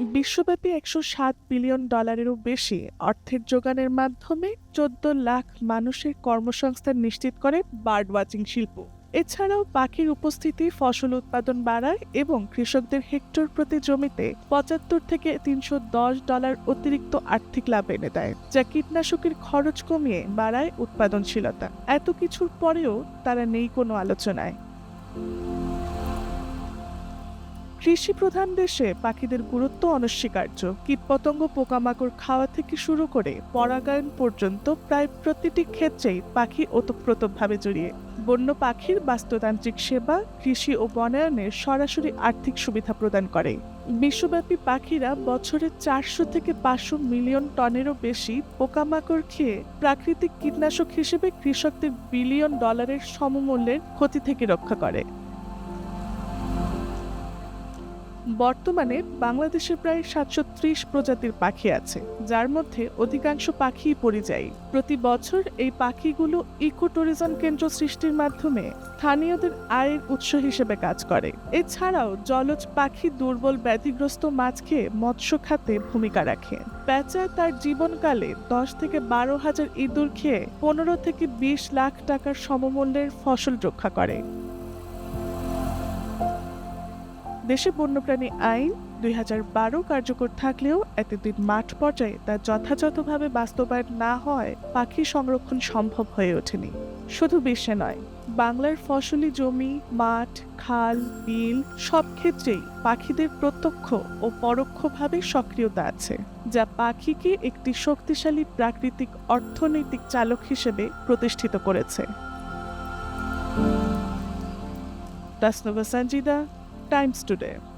বিশ্বব্যাপী একশো সাত বিলিয়ন ডলারেরও বেশি অর্থের যোগানের মাধ্যমে চোদ্দ লাখ মানুষের কর্মসংস্থান নিশ্চিত করে বার্ড ওয়াচিং শিল্প। এছাড়াও পাখির উপস্থিতি, ফসল উৎপাদন বাড়ায় এবং কৃষকদের হেক্টর প্রতি জমিতে পঁচাত্তর থেকে তিনশো দশ ডলার অতিরিক্ত আর্থিক লাভ এনে দেয়, যা কীটনাশকের খরচ কমিয়ে বাড়ায় উৎপাদনশীলতা। এত কিছুর পরেও তারা নেই কোনো আলোচনায়। কৃষি প্রধান দেশে পাখিদের গুরুত্ব অনস্বীকার্য। কীটপতঙ্গ পোকামাকড় খাওয়া থেকে শুরু করে পরাগায়ন পর্যন্ত প্রায় প্রতিটি ক্ষেত্রেই পাখি ওতপ্রোতভাবে জড়িয়ে। বন্য পাখির বাস্তুতান্ত্রিক সেবা, কৃষি ও বনায়নের সরাসরি আর্থিক সুবিধা প্রদান করে। বিশ্বব্যাপী পাখিরা বছরে চারশো থেকে পাঁচশো মিলিয়ন টনেরও বেশি পোকামাকড় খেয়ে প্রাকৃতিক কীটনাশক হিসেবে কৃষকদের বিলিয়ন ডলারের সমমূল্যের ক্ষতি থেকে রক্ষা করে। বর্তমানে বাংলাদেশে প্রায় সাতশো ত্রিশ প্রজাতির পাখি আছে, যার মধ্যে অধিকাংশ পাখি পরিযায়ী। প্রতি বছর এই পাখিগুলো ইকো ট্যুরিজম কেন্দ্র সৃষ্টির মাধ্যমে স্থানীয়দের আয়ের উৎস হিসেবে কাজ করে। এছাড়াও জলজ পাখি দুর্বল ব্যাধিগ্রস্ত মাছ খেয়ে মৎস্য খাতে ভূমিকা রাখে। প্যাঁচা তার জীবনকালে দশ থেকে বারো হাজার ইঁদুর খেয়ে পনেরো থেকে বিশ লাখ টাকার সমমূল্যের ফসল রক্ষা করে। দেশে বন্যপ্রাণী আইন দুই হাজার বারো কার্যকর থাকলেও এতদিন মাঠ পর্যায়ে তা যথাযথভাবে বাস্তবায়ন না হয়, পাখি সংরক্ষণ সম্ভব হয়ে ওঠেনি। শুধু বিশ্বে নয়, বাংলার ফসলি জমি, মাঠ, খাল, বিল সব ক্ষেত্রেই পাখিদের প্রত্যক্ষ ও পরোক্ষভাবে সক্রিয়তা আছে, যা পাখিকে একটি শক্তিশালী প্রাকৃতিক অর্থনৈতিক চালক হিসেবে প্রতিষ্ঠিত করেছে। তাসনবা সঞ্জিদা times today.